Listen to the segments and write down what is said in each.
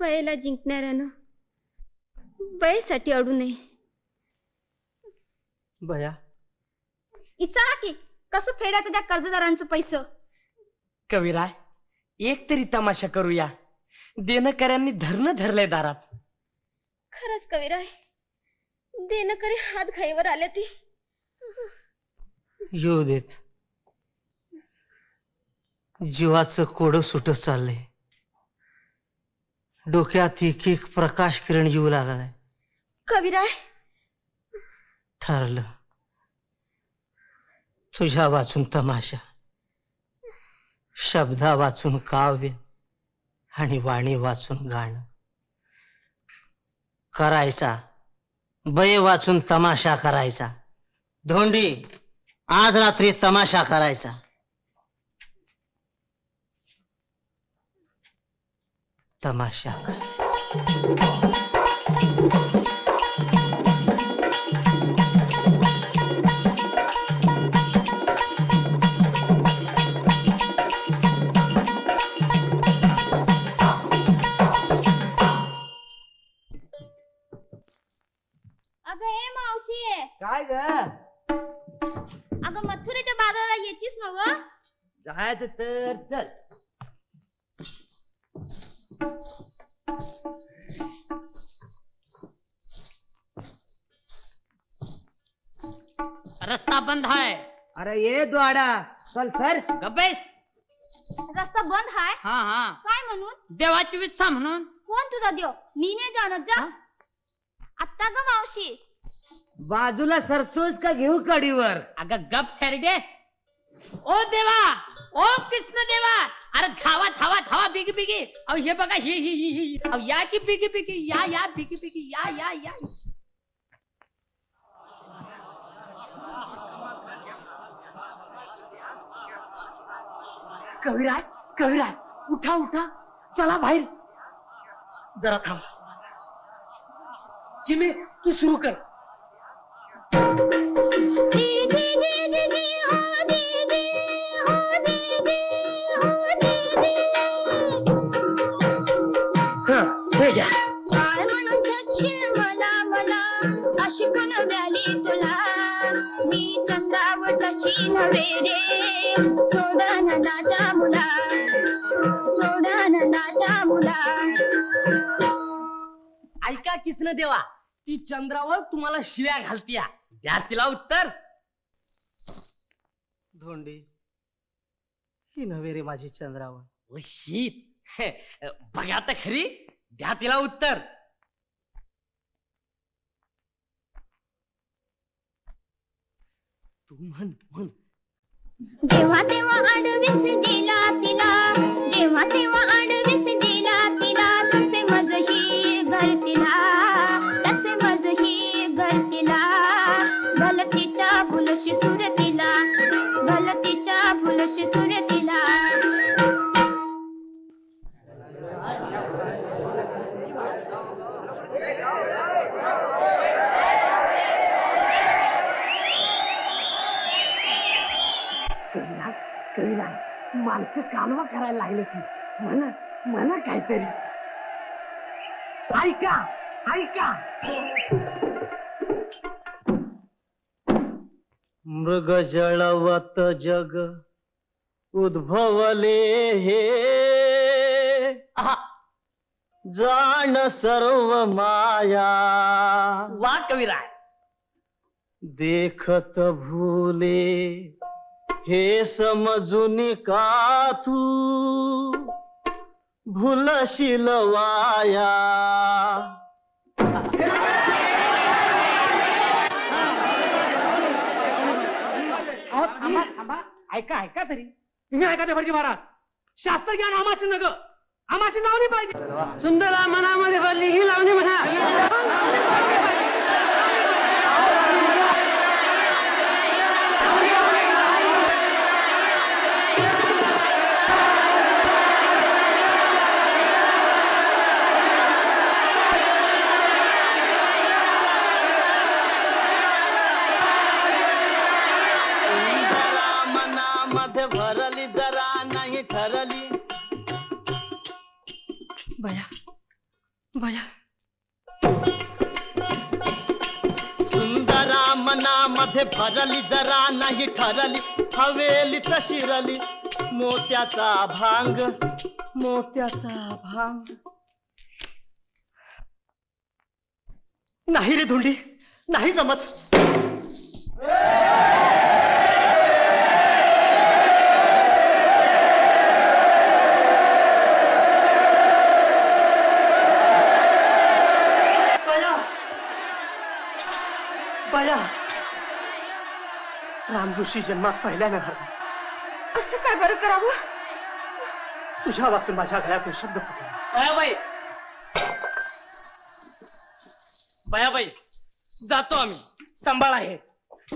पयाला जिंकणाऱ्यानं. बयसाठी ado नये. बया इचारा की कसं फेडायचं त्या कर्जदारांचं पैसं? कविराय एक तरी तमाशा करूया. देणकऱ्यांनी धरणं धरलंय दारात. खरंच कविराय देणं करे हात घाईवर आल्या ती. येऊ देत. जीवाचं कोड सुटत चाललंय. डोक्यात एक एक प्रकाश किरण येऊ लागलाय. कविराय. ठरलं. तुझ्या वाचून तमाशा शब्दा वाचून काव्य आणि वाणी वाचून गाणं. करायचा बये वाचून तमाशा करायचा. धोंडी आज रात्री तमाशा करायचा. तमाशा. अगं हे मावशी. काय ग? अगं मथुरेच्या बाजाराला येतीस ना व जायचं तर चल. रस्ता बंद है अरे ये द्वाडा चल सर गबेस रस्ता बंद हाय? हा हा. काय म्हणून? देवाची विच्छा म्हणून. कोण तुझा देव? मी नाही जाणत जा. आत्ता ग मावशी. बाजूला सरतोच का घेऊ कडीवर अगं गप थेरडे ओ देवा ओ कृष्ण देवा. अरे धावा धावा धावा बिगी बिगी. अहो हे बघा ही ही ही ही. अहो या की बिगी बिगी? या या बिगी बिगी. या या या. कविराज कविराज उठा उठा. चला बाहेर. जरा थांब. जिमे तू सुरू कर. घ्या काय म्हणून जगशील मला मला अशी कोण व्याली तुला मी चंद्रावरची नव्हे रे सोडन नाच्या मुला सोडन नाच्या मुला ऐका किसन देवा ती चंद्रावर तुम्हाला शिव्या घालतीया. द्या तिला उत्तर. धोंडी ही नव्हे रे माझी चंद्रावर. शीत. बघा तर खरी. द्या तिला उत्तर. तू म्हण म्हण. जेव्हा तेव्हा आडवीस दिला तिला जेव्हा तेव्हा आडवीस दिला माणसं कालवा करायला लागले की म्हणा म्हणा काहीतरी. ऐका ऐका. मृग जळवत जग उद्भवले हे. जाण सर्व माया. वा कविराज देखत भूले. हे समजून का तू भूलशील वाया? अहो, थांबा थांबा ऐका ऐका तरी. तुम्ही ऐका ते भटजी महाराज. शास्त्र ज्ञान आमाचे नग. आमाचे नाव नाही पाहिजे. सुंदर मनामध्ये भरली ही लावणी म्हणा. हवेली तशी रली मोत्याचा भांग. मोत्याचा भांग. नाही रे धोंडी. नाही जमत. बया रामऋषी जन्मात पहिल्यानं घडला असं काय बरं करावं? तुझ्या वाचून माझ्या गळ्यातून शब्द फुटला. बयाबाई. बयाबाई जातो आम्ही. सांभाळ आहे.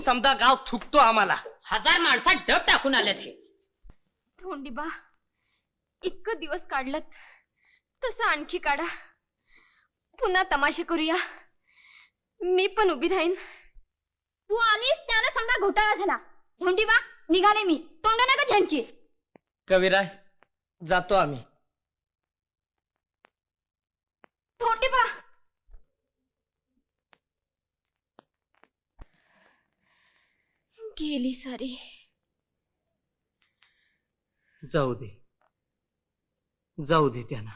समजा गाव थुकतो आम्हाला. हजार माणसात डब टाकून आल्यात हे. धोंडीबा इतकं दिवस काढलत. तसं आणखी काढा. पुन्हा तमाशे करूया. मी पण उभी राहीन. तू आलीस त्याला समजा घोटाळा झाला. धोंडीबा निघाले मी. तोंड नका त्यांची? कविराय जातो आम्ही. धोंडीबा गेली सारी. जाऊ दे. जाऊ दे त्यांना.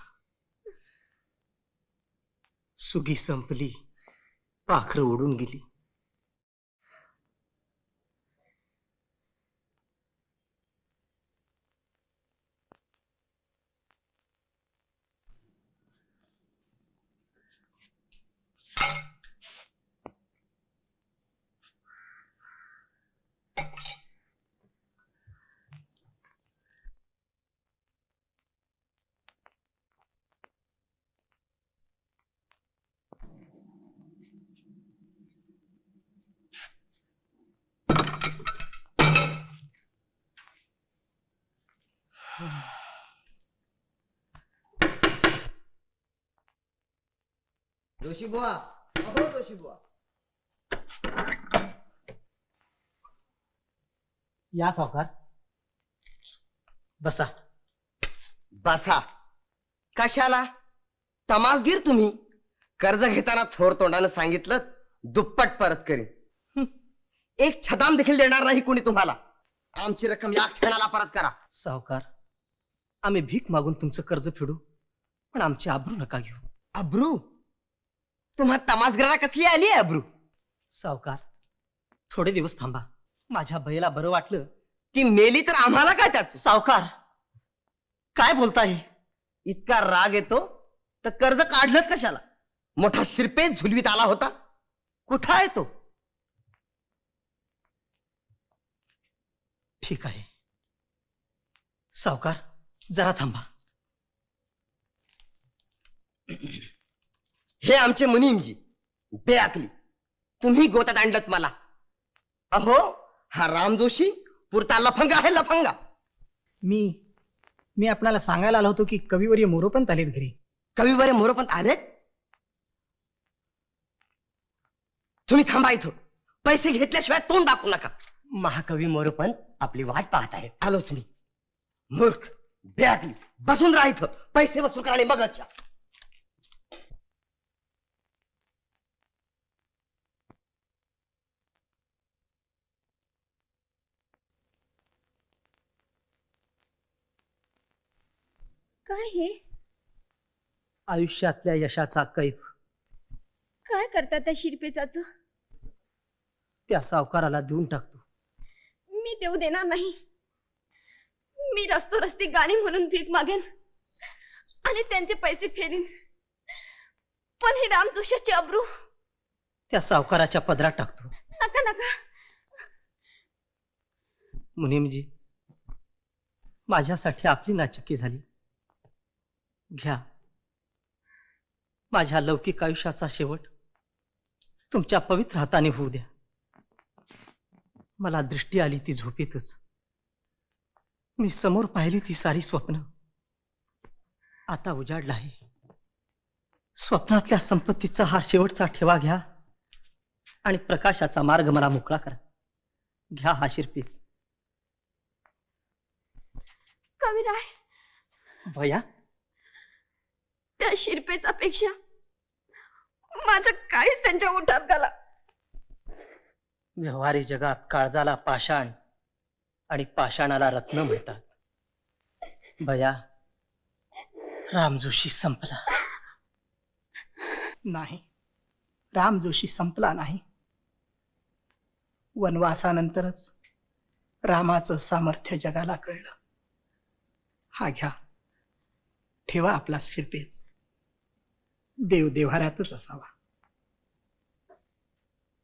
सुगी संपली पाखरं उडून गेली. जोशी बुवा अहो जोशी बुवा या सावकार। बसा। बसा। कशाला? तमासगीर तुम्ही? कर्ज घेताना थोर तोंडानं सांगितलं दुप्पट परत करीन. हं. एक छदाम देखील देणार नाही कोणी तुम्हाला. आमची रक्कम या क्षणाला परत करा. सावकार आम्ही भीक मागून तुमचं कर्ज फेडू पण आमची आबरू नका घेऊ. अब्रू? तुम्हा तमासगिराला कसली आली आहे अब्रू? सावकार थोडे दिवस थांबा. माझ्या बैला बरं वाटलं ती मेली तर आम्हाला काय त्याच? सावकार काय बोलताय इतका राग येतो तर कर्ज काढलं कशाला? मोठा शिरपेच झुलवीत आला होता. कुठं आहे तो? ठीक आहे. सावकार जरा थांबा. हे आमचे मुनीमजी बेअकली. तुम्ही गोतात आणलत मला. अहो हा राम जोशी पुरता लफंगा आहे लफंगा. मी मी आपणाला सांगायला आलो होतो की कविवर्य मोरोपंत आलेत घरी. कवी बरे मोरोपंत आलेत? तुम्ही थांबा इथं पैसे घेतल्याशिवाय तोंड दाखवू नका. महाकवी मोरोपंत आपली वाट पाहत आहेत आलोच मी. मूर्ख. बेअकली बसून राहा इथं. पैसे वसूल करा आणि मगच या. काय हे? आयुष्यातल्या यशाचा कैफ. काय करतात त्या शिरपेचाच? त्या सावकाराला देऊन टाकतो मी देऊ देणार नाही. मी रस्तो रस्ती गाणी म्हणून भीक मागेन आणि त्यांचे पैसे फेरीन पण ही राम जोशाची अब्रू. त्या सावकाराच्या पदरात टाकतो. नका नका. मुनीमजी माझ्यासाठी आपली नाचक्की झाली. घ्या. माझ्या लौकिक आयुष्याचा शेवट तुमच्या पवित्र हाताने होऊ द्या. मला दृष्टी आली ती झोपेतच. मी समोर पाहिली ती सारी स्वप्न. आता उजाडला आहे. स्वप्नातल्या संपत्तीचा हा शेवटचा ठेवा घ्या आणि प्रकाशाचा मार्ग मला मोकळा करा. घ्या हा शिरपीच. कविराय. भया? त्या शिरपेचा पेक्षा माझं काहीच त्यांच्या ओठात घाला व्यवहारी जगात काळजाला पाषाण. आणि पाषाणाला रत्न म्हणतात. बया राम जोशी संपला. नाही राम जोशी संपला नाही. वनवासानंतरच रामाचं सामर्थ्य जगाला कळलं. हा घ्या ठेवा आपला शिरपेच. देव देव्हाऱ्यातच असावा.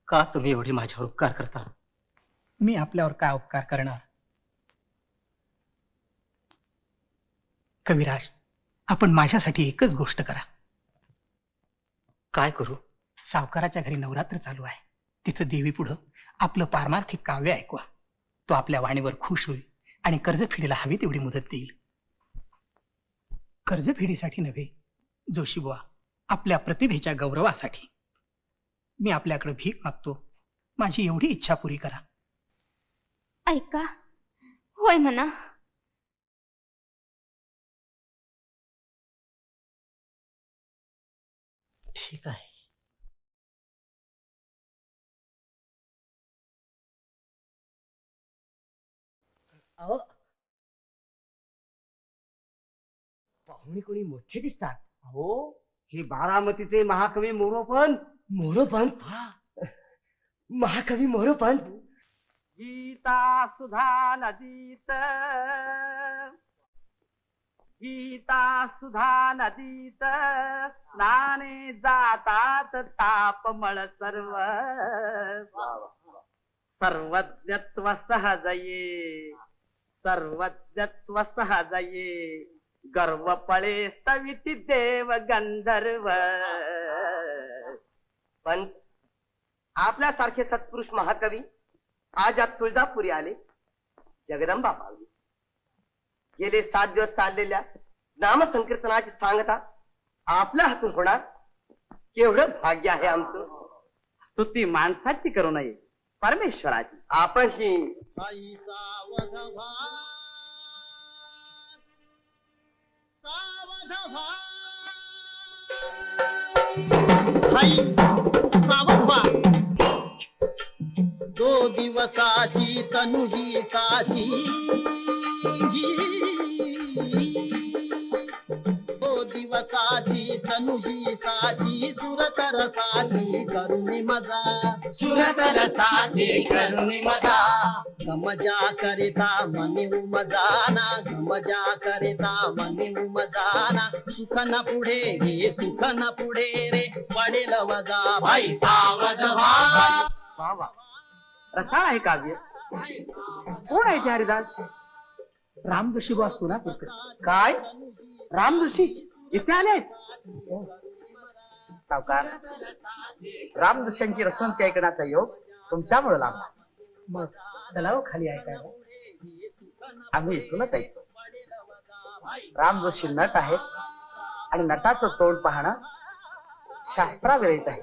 का तुम्ही एवढे माझ्यावर उपकार करता? मी आपल्यावर काय उपकार करणार? कविराज आपण माझ्यासाठी एकच गोष्ट करा. काय करू? सावकाराच्या घरी नवरात्र चालू आहे. तिथं देवी पुढं आपलं पारमार्थिक काव्य ऐकवा. तो आपल्या वाणीवर खुश होईल आणि कर्जफेडीला हवी तेवढी मुदत देईल. कर्जफेडीसाठी नव्हे जोशीबुवा आपल्या प्रतिभेच्या गौरवासाठी. मी आपल्याकडे भीक मागतो. माझी एवढी इच्छा पुरी करा. ऐका होय म्हणा. ठीक आहे अहो पाहुणे कोणी मोठे दिसतात हो हे बारामतीचे महाकवी मोरोपंत मोरोपंत महाकवी मोरोपंत गीता सुधा नदीत गीता सुधा नदीत स्नाने जातात तापमळ सर्व. सर्वज्ञत्व सहज ये सर्वज्ञत्व सहज ये गर्व पळे स्तविती देव गंधर्व. पण आपल्यासारखे सत्पुरुष महाकवी आज या तुळजापुरी आले. जगदंबा पावली गेले सात दिवस चाललेल्या नामसंकीर्तनाची सांगता आपल्या हातून होणार? केवढं भाग्य आहे आमचं. स्तुती माणसाची करू नये परमेश्वराची. आपण ही हाई सावध व्हा दो दिवसाची तनुजी साची. दिवसाची तनुजी साची सुरतरसाची करुणी मजा. सुरतरसाची करुणी मजा. गमजा करिता मनी उमजाना गमजा करिता मनी उमजाना. सुख न पुढे हे सुख न पुढे रे पडेल वजा भाई सावध व्हा. रसाळ आहे काव्य. कोण आहे ते हरिदास? राम जोशीबुवा सोलापूरकर काय? राम जोशी इथे आले सावकार राम जोशांची रसवंती ऐकण्याचा योग तुमच्यामुळे लाभला. मग तलाव खाली ऐकायला आम्ही इथूनच ऐकतो राम जोशी नट आहेत आणि नटाचं तोंड पाहणं शास्त्राविरहित आहे.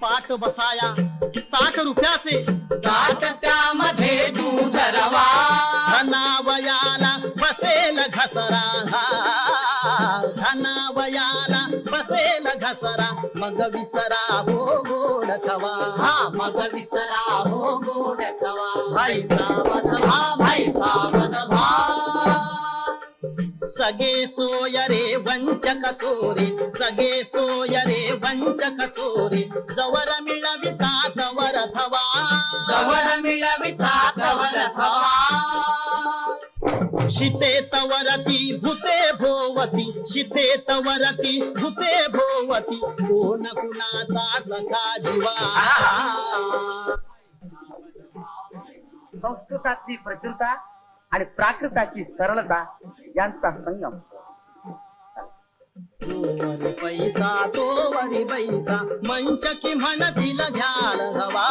पाठ बसाया ताट रुपयाचे. ताट त्यामध्ये बसेल घसरा मग विसरा हो गोड खवा हा मग विसरा हो गोड खवा भाई सावध भा भाई सावध भा सगे सोय रे वंचक चोरे सगे सोय रे वंचक चोरे जवर मिळविता तवर थवा जवर मिळविता तवर थवा शिते तवरती भूते भोवती. शिते तवरती भूते भोवती. कोण कुणाचा सखा जीवा? संस्कृताची प्रचुरता आणि प्राकृताची सरळता यांचा संगम तोवरी पैसा तोवरी पैसा. मंच की म्हणतील घ्याल हवा.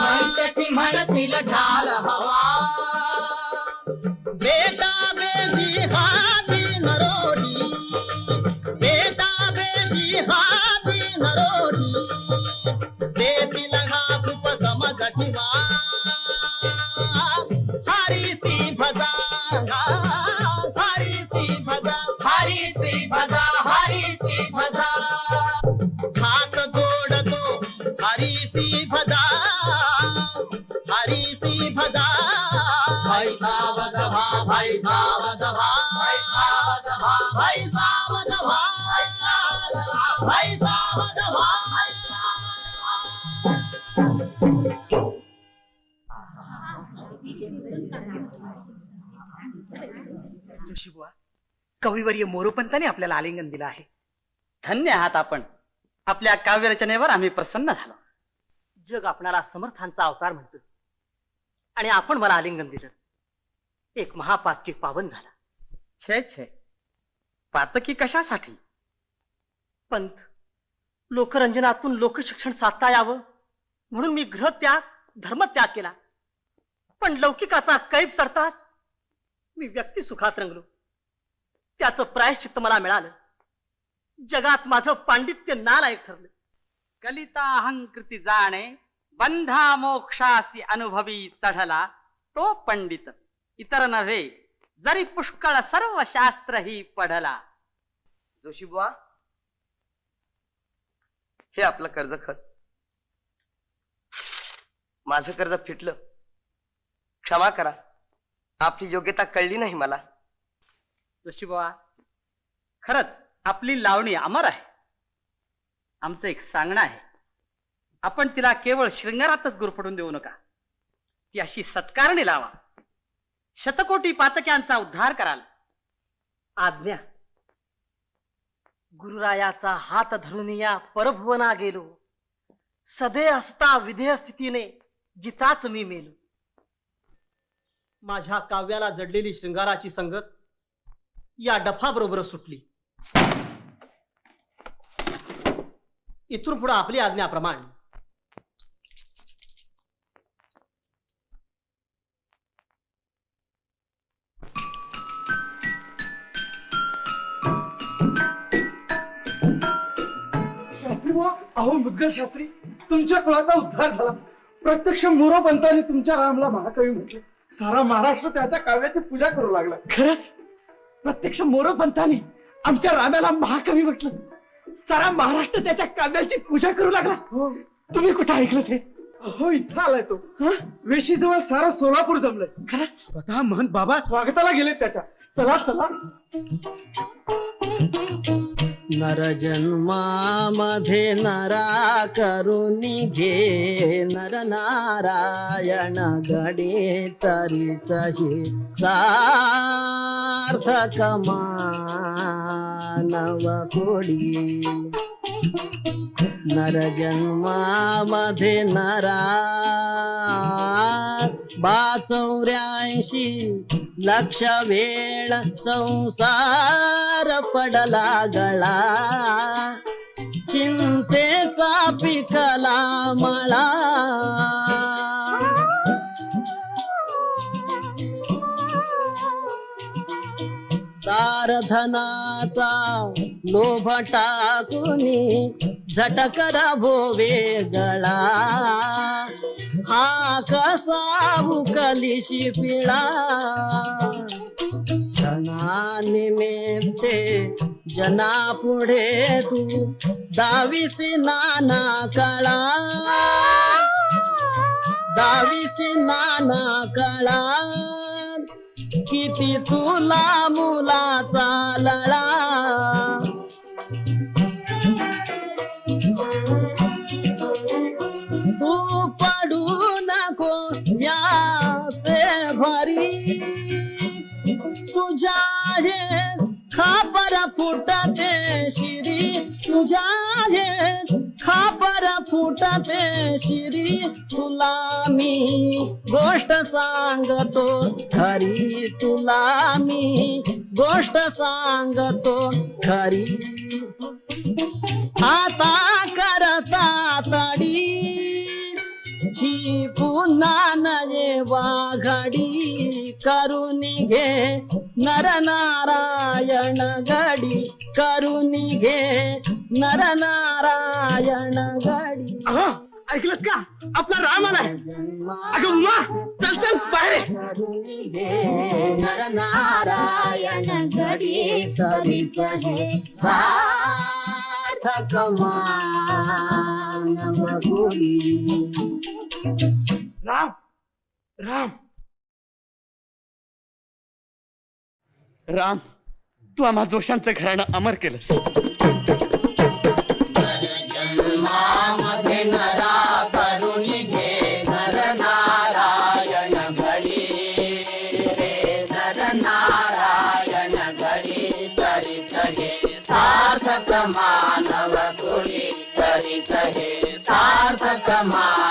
मंच की म्हणतील घ्याल हवा. बेटी ఉప సమజటివా హరి శ్రీ భద హరి శ్రీ భద హరి శ్రీ భద హరి శ్రీ భద ఘాత తోడతో హరి శ్రీ భద హరి శ్రీ భద భై సావద భై సావద భై సావద భై సావద कविवर्य मोरोपंतांनी आपल्याला आलिंगन दिलं आहे. धन्य आहात आपण. आपल्या काव्य रचनेवर आम्ही प्रसन्न झालो. जग आपणाला समर्थांचा अवतार म्हणतं. आणि आपण मला आलिंगन दिलं. एक महापातकी पावन झाला. छे छे. पातकी कशासाठी? पंत लोकरंजनातून लोकशिक्षण साधता यावं. म्हणून मी ग्रहत्याग धर्मत्याग केला. पण लौकिकाचा कैफ चढताच मी व्यक्ती सुखात रंगलो. त्याचं प्रायश्चित्त मला मिळालं. जगात माझं पांडित्य नालायक ठरलं. कलिता अहंकृती जाणे बंधा मोक्षासी अनुभवी चढला तो पंडित. इतर नव्हे जरी पुष्कळ सर्व शास्त्र ही पढला. जोशी बुवा हे आपलं कर्ज खत. माझं कर्ज फिटलं. क्षमा करा. आपली योग्यता कळली नाही मला. जोशी बाबा खरंच आपली लावणी अमर आहे. आमचं एक सांगणं आहे. आपण तिला केवळ शृंगारातच गुरफडून देऊ नका. ती अशी सत्कारणी लावा. शतकोटी पातक्यांचा उद्धार कराल. आज्ञा. गुरुरायाचा हात धरून या परभुवना गेलो. सदे असता विधेय स्थितीने जिताच मी मेलो. माझ्या काव्याला जडलेली शृंगाराची संगत या डफा बरोबर सुटली. इथून पुढे आपली आज्ञाप्रमाणे अहो मुद्गल शास्त्री तुमच्या कुळाचा उद्धार झाला. प्रत्यक्ष मोरोपंतांनी तुमच्या रामला महाकवी म्हटले. सारा महाराष्ट्र त्याच्या काव्याची पूजा करू लागला. खरंच? प्रत्यक्ष मोरोपंतांनी आमच्या रामाला महाकवी म्हटलं. सारा महाराष्ट्र त्याच्या काव्याची पूजा करू लागला. तुम्ही कुठे ऐकलं ते? हो इथं आलाय तो. वेशीजवळ सारा सोलापूर जमलंय. खरंच? स्वतः महंत बाबा. स्वागताला गेले त्याच्या. चला चला. नरजन्मामध्ये नरा करुणी घे. नर नारायण गडे तरीच हे सार्थक मानव कोडी. नरजन्मामध्ये नरा बाचौऱ्याऐंशी लक्ष वेळ संसार पडला गळा. चिंतेचा पिकला मळा. तारधनाचा लोभ टाकुनी झटकरा भोवे गळा हा कसा उकलिशी पिळा. धनानिमित्ते जना पुढे तू दाविसी नाना कळा. दाविसी नाना कळा. किती तुला मुलाचा लळा. तुझ्या हे खापर फुटते शिरी तुला मी गोष्ट सांगतो खरी तुला मी गोष्ट सांगतो खरी. आता करता तडी ही पुन्हा नये वाघडी करून घे नर नारायण गडी करून घे नर नारायण गडी. अहो ऐकलं का? आपला राम आलाय. अगं उमा चल चल बाहेर ये. नर नारायण गडी तरीच हे सार्थक मानव गुणी राम राम. राम तू आम्हा जोशांचं घराणं अमर केलंस. सार्थक